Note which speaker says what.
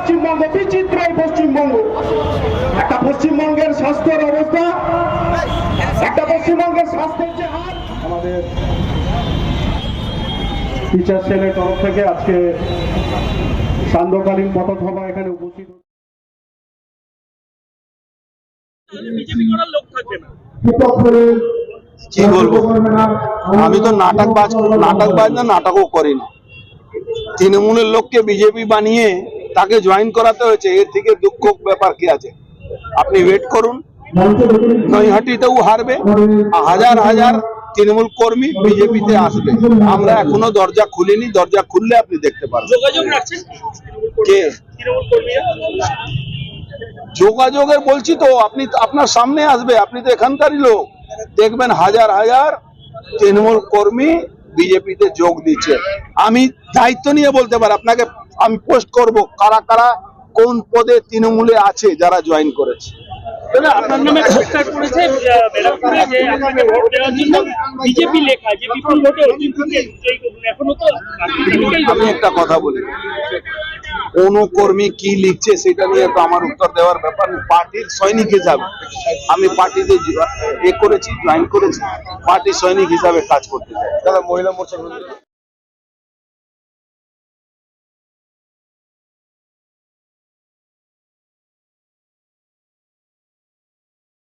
Speaker 1: পশ্চিমবঙ্গ বিচিত্র এই পশ্চিমবঙ্গ। একটা পশ্চিমবঙ্গের স্বাস্থ্যের অবস্থা একটা পশ্চিমবঙ্গের স্বাস্থ্যের যে হার। আমাদের টিচার সেলের তরফ থেকে আজকে সান্ধ্যকালীন পথসভা এখানে উপস্থিত হয়েছে।
Speaker 2: বিজেপি করার লোক থাকবে না।
Speaker 3: কি বলব? আমি তো নাটকবাজ নাটকবাজ না। নাটকও করি না। তৃণমূলের লোককে বিজেপি বানিয়ে তাকে জয়েন করাতে হয়েছে এর থেকে দুঃখ ব্যাপার কি আছে? আপনি ওয়েট করুন। নৈহাটিতেও হারবে। হাজার হাজার তৃণমূল কর্মী বিজেপিতে আসবে। আমরা এখনও দরজা খুলিনি দরজা খুললে আপনি দেখতে পারবেন। কে? যোগাযোগের বলছি তো আপনি আপনার সামনে আসবে আপনি তো এখানকারই লোক। দেখবেন হাজার হাজার তৃণমূল কর্মী বিজেপিতে যোগ দিচ্ছে। আমি দায়িত্ব নিয়ে বলতে পারি আপনাকে আমি পোস্ট করব কারা কারা কোন পদে তৃণমূলে আছে যারা জয়েন করেছে।
Speaker 2: আপনার নামে পোস্টার করেছে ব্যারাকপুরে যে আপনাকে ভোট দেওয়ার জন্য বিজেপি লেখা যে বিপুল ভোটে অর্জুন সিংকে জয়ী করুন এখনও তো
Speaker 3: আমি একটা কথা বলি। কোন কর্মী কি লিখছে সেটা নিয়ে তো আমার উত্তর দেওয়ার ব্যাপার পার্টির সৈনিক হিসাবে আমি পার্টিতে এ করেছি জয়েন করেছি পার্টির সৈনিক হিসাবে কাজ করতে চাই।
Speaker 4: দাদা মহিলা মোর্চা